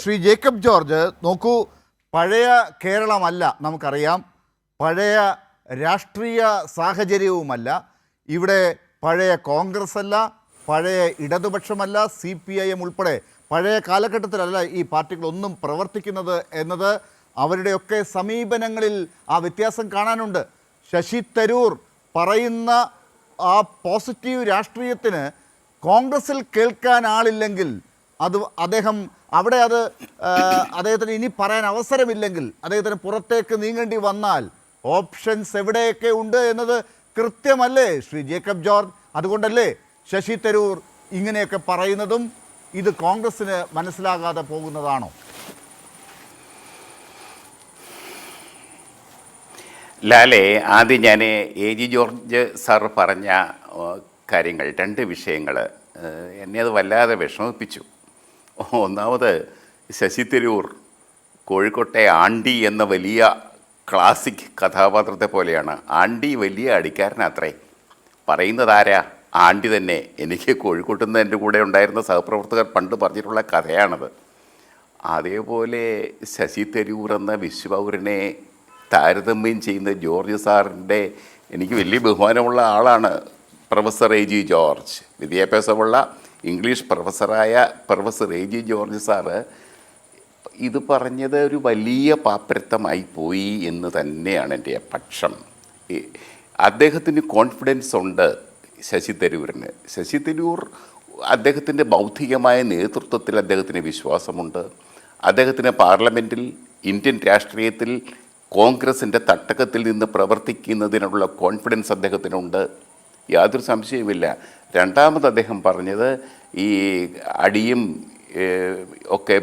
Shri Jacob George നോക്കൂ പഴയ കേരളമല്ല നമുക്കറിയാം. പഴയ രാഷ്ട്രീയ സാഹചര്യവുമല്ല. ഇവിടെ പഴയ കോൺഗ്രസ് അല്ല പഴയ ഇടതുപക്ഷമല്ല സി പി ഐ എം ഉൾപ്പെടെ പഴയ കാലഘട്ടത്തിലല്ല ഈ പാർട്ടികളൊന്നും പ്രവർത്തിക്കുന്നത് എന്നത്. അവരുടെയൊക്കെ സമീപനങ്ങളിൽ ആ വ്യത്യാസം കാണാനുണ്ട്. ശശി തരൂർ പറയുന്ന ആ പോസിറ്റീവ് രാഷ്ട്രീയത്തിന് കോൺഗ്രസിൽ കേൾക്കാൻ ആളില്ലെങ്കിൽ അത് അദ്ദേഹം അവിടെ അത് അദ്ദേഹത്തിന് ഇനി പറയാൻ അവസരമില്ലെങ്കിൽ അദ്ദേഹത്തിന് പുറത്തേക്ക് നീങ്ങേണ്ടി വന്നാൽ ഓപ്ഷൻസ് എവിടെയൊക്കെ ഉണ്ട് എന്നത് കൃത്യമല്ലേ ശ്രീ ജേക്കബ് ജോർജ്? അതുകൊണ്ടല്ലേ ശശി തരൂർ ഇങ്ങനെയൊക്കെ പറയുന്നതും ഇത് കോൺഗ്രസ്സിന് മനസ്സിലാകാതെ പോകുന്നതാണോ? ലാലെ ആദ്യം ഞാൻ എ ജി ജോർജ് സാർ പറഞ്ഞ കാര്യങ്ങൾ രണ്ട് വിഷയങ്ങൾ എന്നെ അത് വല്ലാതെ വിഷമിപ്പിച്ചു. ഒന്നാമത് ശശി തരൂർ കോഴിക്കോട്ടെ ആണ്ടി എന്ന വലിയ ക്ലാസിക് കഥാപാത്രത്തെ പോലെയാണ്. ആണ്ടി വലിയ അടിക്കാരനത്രേ. പറയുന്നതാരാ ആണ്ടി തന്നെ. എനിക്ക് കോഴിക്കോട്ട് നിന്ന് എന്റെ കൂടെ ഉണ്ടായിരുന്ന സഹപ്രവർത്തകർ പണ്ട് പറഞ്ഞിട്ടുള്ള കഥയാണത്. അതേപോലെ ശശി തരൂർ എന്ന വിശ്വപൗരനെ താരതമ്യം ചെയ്യുന്ന ജോർജ് സാറിന്റെ എനിക്ക് വലിയ ബഹുമാനമുള്ള ആളാണ് പ്രൊഫസർ എ ജി ജോർജ്. വിദ്യാഭ്യാസമുള്ള English പ്രൊഫസറായ professor A G George sir ഇത് പറഞ്ഞത് ഒരു വലിയ പാപ്പരത്തമായി പോയി എന്ന് തന്നെയാണ് എന്റെ പക്ഷം. അദ്ദേഹത്തിന് കോൺഫിഡൻസ് ഉണ്ട് ശശി തരൂരിന്. ശശി തരൂർ അദ്ദേഹത്തിന്റെ ബൗദ്ധികമായ നേതൃത്വത്തിൽ അദ്ദേഹത്തിന് വിശ്വാസമുണ്ട്. അദ്ദേഹത്തിന് പാർലമെന്റിൽ ഇന്ത്യൻ രാഷ്ട്രീയത്തിൽ കോൺഗ്രസിന്റെ തട്ടകത്തിൽ നിന്ന് പ്രവർത്തിക്കുന്നതിനുള്ള കോൺഫിഡൻസ് അദ്ദേഹത്തിനുണ്ട്. യാതൊരു സംശയവുമില്ല. രണ്ടാമത് അദ്ദേഹം പറഞ്ഞത് ഈ അടിയും ഒക്കെ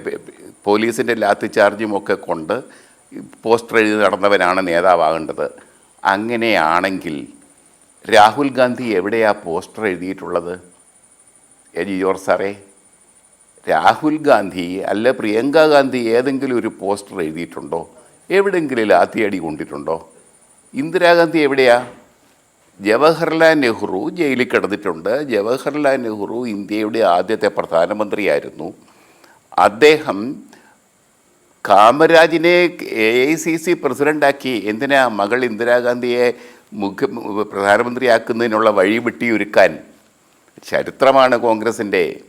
പോലീസിന്റെ ലാത്തി ചാർജും ഒക്കെ കൊണ്ട് പോസ്റ്റർ എഴുതി നടന്നവനാണ് നേതാവാകേണ്ടത്. അങ്ങനെയാണെങ്കിൽ രാഹുൽ ഗാന്ധി എവിടെയാ പോസ്റ്റർ എഴുതിയിട്ടുള്ളത്? എ ജി ജോർജ് സാറേ രാഹുൽ ഗാന്ധി അല്ല പ്രിയങ്ക ഗാന്ധി ഏതെങ്കിലും ഒരു പോസ്റ്റർ എഴുതിയിട്ടുണ്ടോ? എവിടെയെങ്കിലും ലാത്തിയടി കൊണ്ടിട്ടുണ്ടോ? ഇന്ദിരാഗാന്ധി എവിടെയാ? ജവഹർലാൽ നെഹ്റു ജയിലിൽ കിടന്നിട്ടുണ്ട്. ജവഹർലാൽ നെഹ്റു ഇന്ത്യയുടെ ആദ്യത്തെ പ്രധാനമന്ത്രിയായിരുന്നു. അദ്ദേഹം കാമരാജിനെ എ ഐ സി സി പ്രസിഡന്റാക്കി എന്തിനാ മകൾ ഇന്ദിരാഗാന്ധിയെ മുഖ്യ പ്രധാനമന്ത്രിയാക്കുന്നതിനുള്ള വഴി വെട്ടിയൊരുക്കാൻ? ചരിത്രമാണ് കോൺഗ്രസിന്റെ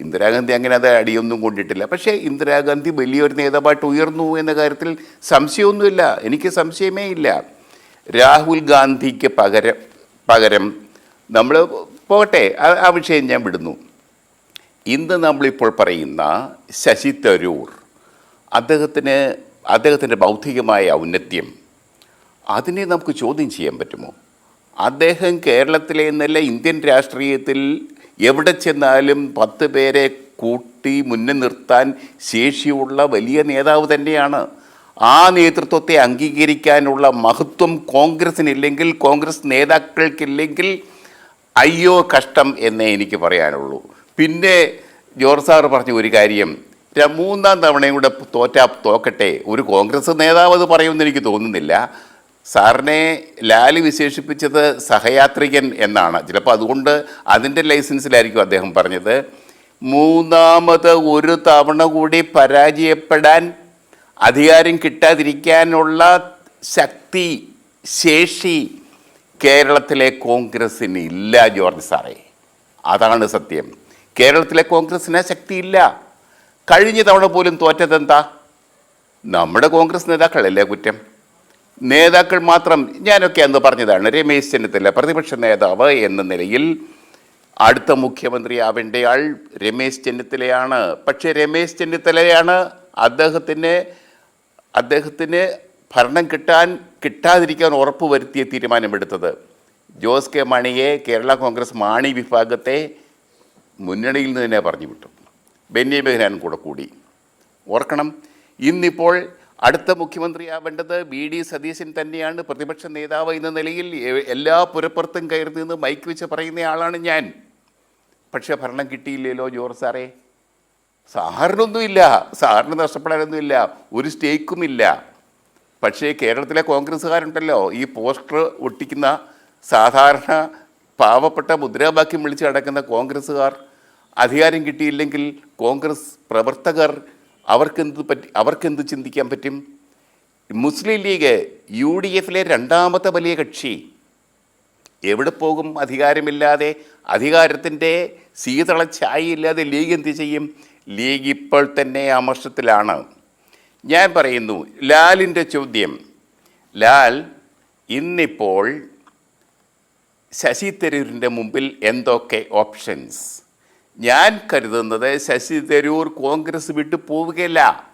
ഇന്ദിരാഗാന്ധി അങ്ങനെ അത് അടിയൊന്നും കൊണ്ടിട്ടില്ല. പക്ഷേ ഇന്ദിരാഗാന്ധി വലിയൊരു നേതാവായിട്ട് ഉയർന്നു എന്ന കാര്യത്തിൽ സംശയമൊന്നുമില്ല. എനിക്ക് സംശയമേ ഇല്ല. രാഹുൽ ഗാന്ധിക്ക് പകരം പകരം നമ്മൾ പോകട്ടെ ആ- വിഷയം ഞാൻ വിടുന്നു. ഇന്ന് നമ്മളിപ്പോൾ പറയുന്ന ശശി തരൂർ അദ്ദേഹത്തിന് അദ്ദേഹത്തിന്റെ ബൗദ്ധികമായ ഔന്നത്യം അതിനെ നമുക്ക് ചോദ്യം ചെയ്യാൻ പറ്റുമോ? അദ്ദേഹം കേരളത്തിലെ എന്നല്ല ഇന്ത്യൻ രാഷ്ട്രീയത്തിൽ എവിടെ ചെന്നാലും പത്ത് പേരെ കൂട്ടി മുന്നിൽ നിർത്താൻ ശേഷിയുള്ള വലിയ നേതാവ് തന്നെയാണ്. ആ നേതൃത്വത്തെ അംഗീകരിക്കാനുള്ള മഹത്വം കോൺഗ്രസിനില്ലെങ്കിൽ കോൺഗ്രസ് നേതാക്കൾക്കില്ലെങ്കിൽ അയ്യോ കഷ്ടം എന്നേ എനിക്ക് പറയാനുള്ളൂ. പിന്നെ ജോർജ് സാർ പറഞ്ഞ ഒരു കാര്യം മൂന്നാം തവണയും കൂടെ തോറ്റാ തോക്കട്ടെ ഒരു കോൺഗ്രസ് നേതാവ് അത് പറയുമെന്ന് എനിക്ക് തോന്നുന്നില്ല. സാറിനെ ലാലി വിശേഷിപ്പിച്ചത് സഹയാത്രികൻ എന്നാണ്. ചിലപ്പോൾ അതുകൊണ്ട് അതിന്റെ ലൈസൻസിലായിരിക്കും അദ്ദേഹം പറഞ്ഞത്. മൂന്നാമത് ഒരു തവണ കൂടി പരാജയപ്പെടാൻ അധികാരം കിട്ടാതിരിക്കാനുള്ള ശക്തി ശേഷി കേരളത്തിലെ കോൺഗ്രസ്സിന് ഇല്ല ജോർജ് സാറേ. അതാണ് സത്യം. കേരളത്തിലെ കോൺഗ്രസ്സിന് ശക്തിയില്ല. കഴിഞ്ഞ തവണ പോലും തോറ്റതെന്താ നമ്മുടെ കോൺഗ്രസ് നേതാക്കളല്ലേ കുറ്റം? നേതാക്കൾ മാത്രം ഞാനൊക്കെ അന്ന് പറഞ്ഞതാണ് രമേശ് ചെന്നിത്തല പ്രതിപക്ഷ നേതാവ് എന്ന നിലയിൽ അടുത്ത മുഖ്യമന്ത്രി ആവേണ്ടയാൾ രമേശ് ചെന്നിത്തലയാണ്. പക്ഷേ രമേശ് ചെന്നിത്തലയാണ് അദ്ദേഹത്തിന് അദ്ദേഹത്തിന് ഭരണം കിട്ടാൻ കിട്ടാതിരിക്കാൻ ഉറപ്പ് വരുത്തിയ തീരുമാനമെടുത്തത് ജോസ് കെ മാണിയെ കേരള കോൺഗ്രസ് മാണി വിഭാഗത്തെ മുന്നണിയിൽ നിന്ന് തന്നെ പറഞ്ഞു വിട്ടു. ബെന്നി ബെഹ്നാൻ കൂടെ കൂടി. ഓർക്കണം ഇന്നിപ്പോൾ അടുത്ത മുഖ്യമന്ത്രിയാവേണ്ടത് ബി ഡി സതീശൻ തന്നെയാണ്. പ്രതിപക്ഷ നേതാവ് എന്ന നിലയിൽ എല്ലാ പുരപ്പുറത്തും കയറി നിന്ന് മൈക്ക് വെച്ച് പറയുന്നയാളാണ് ഞാൻ. പക്ഷേ ഭരണം കിട്ടിയില്ലല്ലോ ജോർജ് സാറേ. സാറിനൊന്നുമില്ല സാറിന് നഷ്ടപ്പെടാനൊന്നുമില്ല ഒരു സ്റ്റേക്കുമില്ല. പക്ഷേ കേരളത്തിലെ കോൺഗ്രസ്സുകാരുണ്ടല്ലോ ഈ പോസ്റ്റർ ഒട്ടിക്കുന്ന സാധാരണ പാവപ്പെട്ട മുദ്രാവാക്യം വിളിച്ച് നടക്കുന്ന കോൺഗ്രസ്സുകാർ അധികാരം കിട്ടിയില്ലെങ്കിൽ കോൺഗ്രസ് പ്രവർത്തകർ അവർക്കെന്ത് പറ്റി അവർക്കെന്ത് ചിന്തിക്കാൻ പറ്റും? മുസ്ലിം ലീഗ് യു ഡി എഫിലെ രണ്ടാമത്തെ വലിയ കക്ഷി. എവിടെ പോകും? അധികാരമില്ലാതെ അധികാരത്തിന്റെ ശീതള ഛായയില്ലാതെ ലീഗ് എന്ത് ചെയ്യും? ലീഗ് ഇപ്പോൾ തന്നെ അമർഷത്തിലാണ്. ഞാൻ പറയുന്നു ലാലിന്റെ ചോദ്യം. ലാൽ ഇന്നിപ്പോൾ ശശി തരൂരിന്റെ മുമ്പിൽ എന്തൊക്കെ ഓപ്ഷൻസ് ഞാൻ കരുതുന്നത് ശശി തരൂർ കോൺഗ്രസ് വിട്ട് പോവുകയില്ല.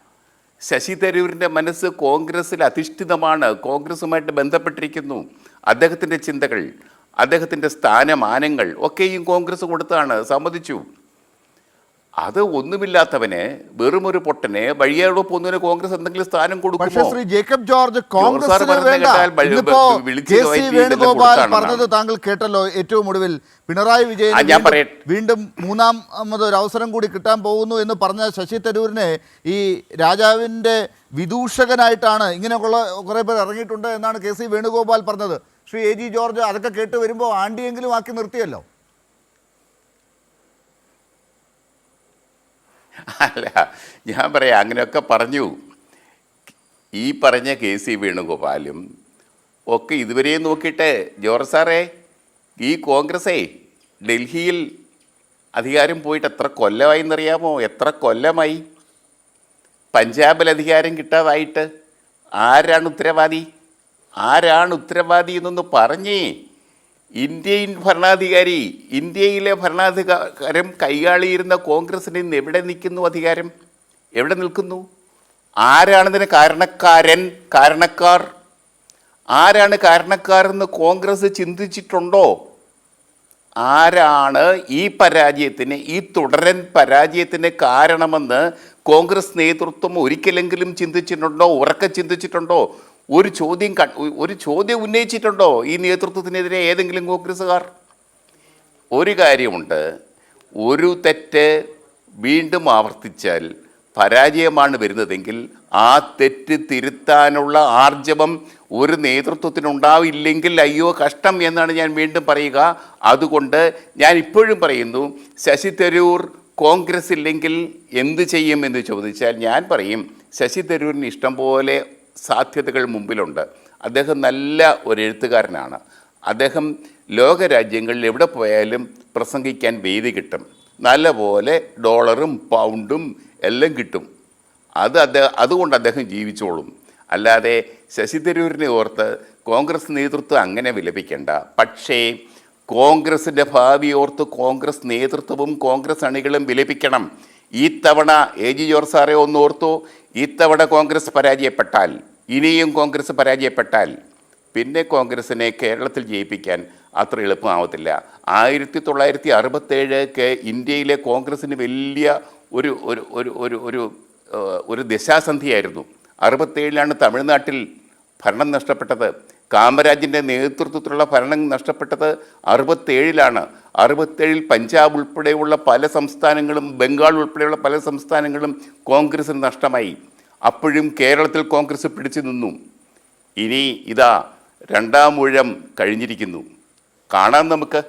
ശശി തരൂരിന്റെ മനസ്സ് കോൺഗ്രസ്സിൽ അധിഷ്ഠിതമാണ് കോൺഗ്രസുമായിട്ട് ബന്ധപ്പെട്ടിരിക്കുന്നു. അദ്ദേഹത്തിന്റെ ചിന്തകൾ അദ്ദേഹത്തിന്റെ സ്ഥാനമാനങ്ങൾ ഒക്കെയും കോൺഗ്രസ് കൊടുത്താണ്. സമ്മതിച്ചു. അത് ഒന്നുമില്ലാത്തവനെ വെറും ഒരു പൊട്ടനെ വഴിയോട് പോകുന്നതിന് കോൺഗ്രസ് എന്തെങ്കിലും സ്ഥാനം പക്ഷേ കൊടുക്കുമോ ശ്രീ ജേക്കബ് ജോർജ് വേണുഗോപാൽ പറഞ്ഞത് താങ്കൾ കേട്ടല്ലോ ഏറ്റവും ഒടുവിൽ. പിണറായി വിജയൻ. വീണ്ടും മൂന്നാമത് ഒരു അവസരം കൂടി കിട്ടാൻ പോകുന്നു എന്ന് പറഞ്ഞ ശശി തരൂരിനെ ഈ രാജാവിന്റെ വിദൂഷകനായിട്ടാണ് ഇങ്ങനെയുള്ള കുറേ പേർ ഇറങ്ങിയിട്ടുണ്ട് എന്നാണ് കെ സി വേണുഗോപാൽ പറഞ്ഞത്. ശ്രീ എ ജി ജോർജ് അതൊക്കെ കേട്ട് വരുമ്പോൾ ആണ്ടിയെങ്കിലും ആക്കി നിർത്തിയല്ലോ. അല്ല ഞാൻ പറയാം അങ്ങനെയൊക്കെ പറഞ്ഞു. ഈ പറഞ്ഞ കെ സി വേണുഗോപാലും ഒക്കെ ഇതുവരെ നോക്കിയിട്ട് ജോർജ് സാറേ ഈ കോൺഗ്രസേ ഡൽഹിയിൽ അധികാരം പോയിട്ട് എത്ര കൊല്ലമായി എന്നറിയാമോ എത്ര കൊല്ലമായി? പഞ്ചാബിൽ അധികാരം കിട്ടാതായിട്ട് ആരാണ് ഉത്തരവാദി? ആരാണ് ഉത്തരവാദി എന്നൊന്ന് പറഞ്ഞേ. ഇന്ത്യൻ ഭരണാധികാരി ഇന്ത്യയിലെ ഭരണാധികാരം കൈകാളിയിരുന്ന കോൺഗ്രസിന് ഇന്ന് എവിടെ നിൽക്കുന്നു അധികാരം? എവിടെ നിൽക്കുന്നു? ആരാണിതിന് കാരണക്കാരൻ കാരണക്കാർ? ആരാണ് കാരണക്കാരെന്ന് കോൺഗ്രസ് ചിന്തിച്ചിട്ടുണ്ടോ? ആരാണ് ഈ പരാജയത്തിന് ഈ തുടരൻ പരാജയത്തിന് കാരണമെന്ന് കോൺഗ്രസ് നേതൃത്വം ഒരിക്കലെങ്കിലും ചിന്തിച്ചിട്ടുണ്ടോ ഉറക്കെ ചിന്തിച്ചിട്ടുണ്ടോ? ഒരു ചോദ്യം ഒരു ചോദ്യം ഉന്നയിച്ചിട്ടുണ്ടോ ഈ നേതൃത്വത്തിനെതിരെ ഏതെങ്കിലും കോൺഗ്രസ്സുകാർ? ഒരു കാര്യമുണ്ട്. ഒരു തെറ്റ് വീണ്ടും ആവർത്തിച്ചാൽ പരാജയമാണ് വരുന്നതെങ്കിൽ ആ തെറ്റ് തിരുത്താനുള്ള ആർജവം ഒരു നേതൃത്വത്തിനുണ്ടാവില്ലെങ്കിൽ അയ്യോ കഷ്ടം എന്നാണ് ഞാൻ വീണ്ടും പറയുക. അതുകൊണ്ട് ഞാൻ ഇപ്പോഴും പറയുന്നു ശശി തരൂർ കോൺഗ്രസ് ഇല്ലെങ്കിൽ എന്ത് ചെയ്യും എന്ന് ചോദിച്ചാൽ ഞാൻ പറയും ശശി തരൂരിന് ഇഷ്ടംപോലെ സാധ്യതകൾ മുമ്പിലുണ്ട്. അദ്ദേഹം നല്ല ഒരു എഴുത്തുകാരനാണ്. അദ്ദേഹം ലോകരാജ്യങ്ങളിൽ എവിടെ പോയാലും പ്രസംഗിക്കാൻ വേദി കിട്ടും. നല്ലപോലെ ഡോളറും പൗണ്ടും എല്ലാം കിട്ടും. അത് അദ്ദേഹം അതുകൊണ്ട് അദ്ദേഹം ജീവിച്ചോളും. അല്ലാതെ ശശി തരൂരിനെ ഓർത്ത് കോൺഗ്രസ് നേതൃത്വം അങ്ങനെ വിലപിക്കേണ്ട. പക്ഷേ കോൺഗ്രസിന്റെ ഭാവി ഓർത്ത് കോൺഗ്രസ് നേതൃത്വവും കോൺഗ്രസ് അണികളും വിലപിക്കണം. ഈ തവണ എ ജി ജോർജ് സാറെ ഒന്ന് ഓർത്തു ഇത്തവണ കോൺഗ്രസ് പരാജയപ്പെട്ടാൽ ഇനിയും കോൺഗ്രസ് പരാജയപ്പെട്ടാൽ പിന്നെ കോൺഗ്രസിനെ കേരളത്തിൽ ജയിപ്പിക്കാൻ അത്ര എളുപ്പമാവത്തില്ല. ആയിരത്തി തൊള്ളായിരത്തി അറുപത്തേഴ് ഇന്ത്യയിലെ കോൺഗ്രസിന് വലിയ ഒരു ഒരു ഒരു ഒരു ഒരു ഒരു ദശാസന്ധിയായിരുന്നു. അറുപത്തേഴിലാണ് തമിഴ്നാട്ടിൽ ഭരണം നഷ്ടപ്പെട്ടത്. കാമരാജിന്റെ നേതൃത്വത്തിലുള്ള ഭരണം നഷ്ടപ്പെട്ടത് അറുപത്തേഴിലാണ്. അറുപത്തേഴിൽ പഞ്ചാബ് ഉൾപ്പെടെയുള്ള പല സംസ്ഥാനങ്ങളും ബംഗാൾ ഉൾപ്പെടെയുള്ള പല സംസ്ഥാനങ്ങളും കോൺഗ്രസിന് നഷ്ടമായി. അപ്പോഴും കേരളത്തിൽ കോൺഗ്രസ് പിടിച്ചു നിന്നു. ഇനി ഇതാ രണ്ടാം ഊഴം കഴിഞ്ഞിരിക്കുന്നു. കാണാം നമുക്ക്.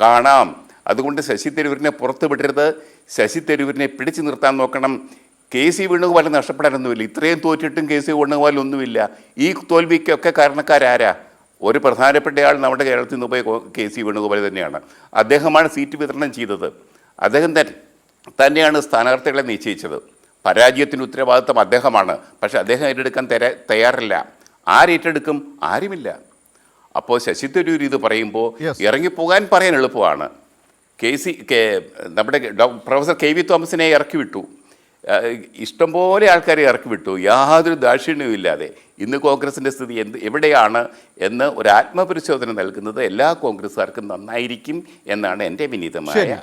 കാണാം. അതുകൊണ്ട് ശശി തരൂരിനെ പുറത്തു വിടരുത്. ശശി തരൂരിനെ പിടിച്ചു നിർത്താൻ നോക്കണം. കെ സി വേണുഗോപാൽ നഷ്ടപ്പെടാനൊന്നുമില്ല. ഇത്രയും തോറ്റിട്ടും കെ സി വേണുഗോപാൽ ഒന്നുമില്ല. ഈ തോൽവിക്കൊക്കെ കാരണക്കാരാരാ? ഒരു പ്രധാനപ്പെട്ടയാൾ നമ്മുടെ കേരളത്തിൽ നിന്ന് പോയ കോ- സി വേണുഗോപാൽ തന്നെയാണ്. അദ്ദേഹമാണ് സീറ്റ് വിതരണം ചെയ്തത്. അദ്ദേഹം തന്നെ തന്നെയാണ് സ്ഥാനാർത്ഥികളെ നിശ്ചയിച്ചത്. പരാജയത്തിന് ഉത്തരവാദിത്വം അദ്ദേഹമാണ്. പക്ഷേ അദ്ദേഹം ഏറ്റെടുക്കാൻ തര തയ്യാറില്ല. ആരേറ്റെടുക്കും ആരുമില്ല. അപ്പോൾ ശശി തരൂർ ഇത് പറയുമ്പോൾ. ഇറങ്ങിപ്പോകാൻ പറയാൻ എളുപ്പമാണ്. കെ സി കെ നമ്മുടെ പ്രൊഫസർ കെ വി തോമസിനെ ഇറക്കി വിട്ടു. ഇഷ്ടംപോലെ ആൾക്കാരെ ഇറക്കി വിട്ടു. യാതൊരു ദാക്ഷിണ്യവും ഇല്ലാതെ ഇന്ന് കോൺഗ്രസിന്റെ സ്ഥിതി എന്ത് എവിടെയാണ് എന്ന് ഒരു ആത്മപരിശോധന നൽകുന്നത് എല്ലാ കോൺഗ്രസ്സുകാർക്കും നന്നായിരിക്കും എന്നാണ് എന്റെ വിനീതമായ